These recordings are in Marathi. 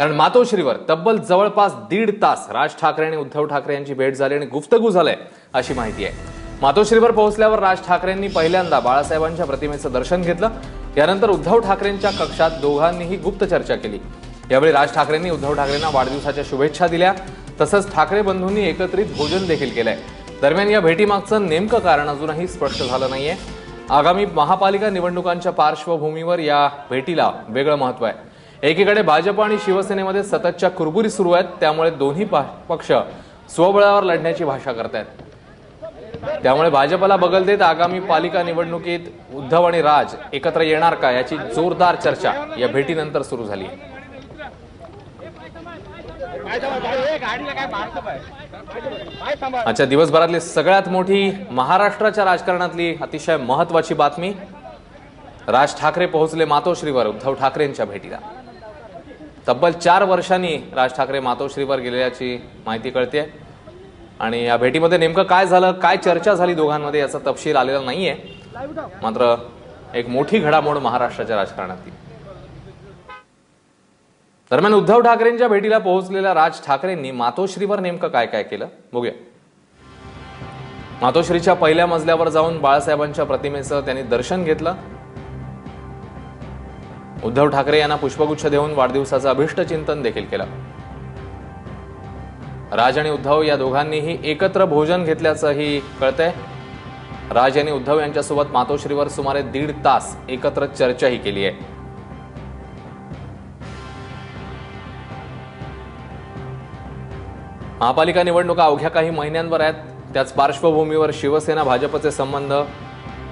कारण मातोश्रीवर तब्बल जवळपास दीड तास राज ठाकरे आणि उद्धव ठाकरे यांची भेट झाली आणि गुफ्तगू झालंय अशी माहिती आहे. मातोश्रीवर पोहोचल्यावर राज ठाकरेंनी पहिल्यांदा बाळासाहेबांच्या प्रतिमेचं दर्शन घेतलं. यानंतर उद्धव ठाकरेंच्या कक्षात दोघांनीही गुप्त चर्चा केली. यावेळी राज ठाकरेंनी उद्धव ठाकरेंना वाढदिवसाच्या शुभेच्छा दिल्या. तसंच ठाकरे बंधूंनी एकत्रित भोजन देखील केलंय. दरम्यान या भेटीमागचं नेमकं कारण अजूनही स्पष्ट झालं नाहीये. आगामी महापालिका निवडणुकांच्या पार्श्वभूमीवर या भेटीला वेगळं महत्त्व आहे. एकीकडे भाजप आणि शिवसेनेमध्ये सततच्या कुरबुरी सुरू आहेत त्यामुळे दोन्ही पक्ष स्वबळावर लढण्याची भाषा करतायत. त्यामुळे भाजपला बगल देत आगामी पालिका निवडणुकीत उद्धव आणि राज एकत्र येणार का याची जोरदार चर्चा या भेटीनंतर सुरू झाली. अच्छा दिवसभरातली सगळ्यात मोठी महाराष्ट्राच्या राजकारणातली अतिशय महत्वाची बातमी. राज ठाकरे पोहोचले मातोश्रीवर उद्धव ठाकरेंच्या भेटीला. तब्बल चार वर्षांनी राज ठाकरे मातोश्रीवर गेल्याची माहिती कळते आणि या भेटीमध्ये नेमकं काय झालं काय चर्चा झाली दोघांमध्ये याचा तपशील आलेला नाहीये. मात्र एक मोठी घडामोड महाराष्ट्राच्या राजकारणातली दरम्यान उद्धव ठाकरेंच्या भेटीला पोहोचलेल्या राज ठाकरेंनी मातोश्रीवर नेमकं काय काय केलं बघूया. मातोश्रीच्या पहिल्या मजल्यावर जाऊन बाळासाहेबांच्या प्रतिमेचं त्यांनी दर्शन घेतलं. उद्धव ठाकरे यांना पुष्पगुच्छ देऊन वाढदिवसाचं अभिष्ट चिंतन देखील केलं. राज आणि उद्धव या दोघांनीही एकत्र भोजन घेतल्याचंही कळतंय. राज यांनी उद्धव यांच्यासोबत मातोश्रीवर सुमारे दीड तास एकत्र चर्चाही केली आहे. महापालिका निवडणुका अवघ्या काही महिन्यांवर आहेत. त्याच पार्श्वभूमीवर शिवसेना भाजपचे संबंध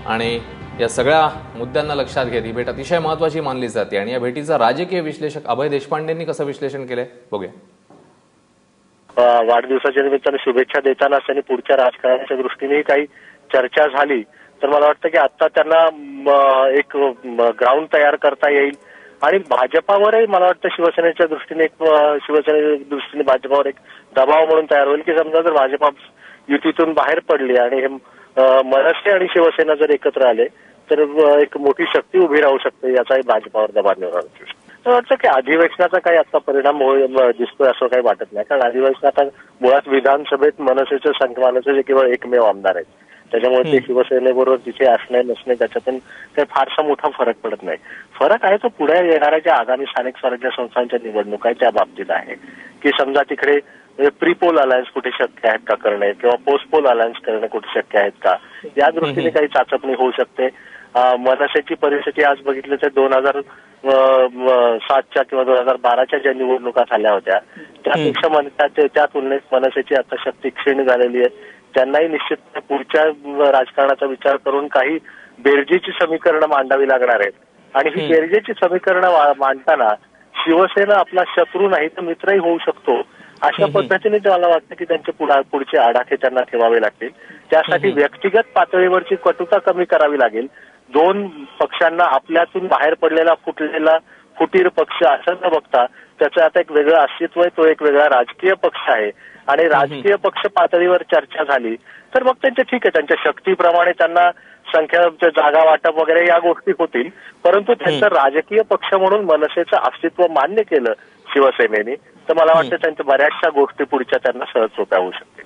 आणि या सगळ्या मुद्द्यांना लक्षात घेत ही भेट अतिशय महत्वाची मानली जाते. आणि या भेटीचा राजकीय विश्लेषक अभय देशपांडेंनी कसं विश्लेषण केलंय? बघूया. वाढदिवसाच्या निमित्ताने शुभेच्छा देतानाच त्यांनी पुढच्या राजकारणाच्या दृष्टीने काही चर्चा झाली तर मला वाटतं की आता त्यांना एक ग्राउंड तयार करता येईल. आणि भाजपावरही मला वाटतं शिवसेनेच्या दृष्टीने एक शिवसेनेच्या दृष्टीने भाजपावर एक दबाव म्हणून तयार होईल की समजा जर भाजपा युतीतून बाहेर पडली आणि हे मनसे आणि शिवसेना जर एकत्र आले तर एक मोठी शक्ती उभी राहू शकते याचाही भाजपावर दबाव निर्माण होऊ शकतो. मला वाटतं की अधिवेशनाचा काही आता परिणाम होईल दिसतोय असं काही वाटत नाही. कारण अधिवेशनात आता मुळात विधानसभेत मनसेचे संघ मनसेचे केवळ एकमेव आमदार आहेत. त्याच्यामुळे ते शिवसेनेबरोबर तिथे असणे नसणे त्याच्यातून काही फारसा मोठा फरक पडत नाही. फरक आहे तो पुढे येणाऱ्या ज्या आगामी स्थानिक स्वराज्य संस्थांच्या निवडणुका त्या बाबतीत आहे. की समजा तिकडे प्री पोल अलायन्स कुठे शक्य आहेत का करणे किंवा पोस्ट पोल अलायन्स करणे कुठे शक्य आहेत का? या दृष्टीने काही चाचपणी होऊ शकते. मनसेची परिस्थिती आज बघितलं तर दोन हजार सातच्या किंवा दोन हजार बाराच्या ज्या निवडणुका झाल्या होत्या त्यापेक्षा मन त्या तुलनेत मनसेची आता शक्ती क्षीण झालेली आहे. त्यांनाही निश्चित पुढच्या राजकारणाचा विचार करून काही बेरजेची समीकरणं मांडावी लागणार आहेत. आणि ही बेरजेची समीकरणं मांडताना शिवसेना आपला शत्रू नाही तर मित्रही होऊ शकतो. अशा पद्धतीने मला वाटतं की त्यांचे पुढा पुढचे आडाखे त्यांना ठेवावे लागतील? त्यासाठी व्यक्तिगत पातळीवरची कटुता कमी करावी लागेल. दोन पक्षांना आपल्यातून बाहेर पडलेला फुटलेला फुटीर पक्ष असं न बघता त्याचं आता एक वेगळं अस्तित्व आहे तो एक वेगळा राजकीय पक्ष आहे. आणि राजकीय पक्ष पातळीवर चर्चा झाली तर मग त्यांचे ठीक आहे. त्यांच्या शक्तीप्रमाणे त्यांना संख्या जागा वाटप वगैरे या गोष्टी होतील. परंतु त्यांचं राजकीय पक्ष म्हणून मनसेचं अस्तित्व मान्य केलं शिवसेनेने तर मला वाटतं त्यांच्या बऱ्याचशा गोष्टी पुढच्या त्यांना सहज सोप्या होऊ शकतील.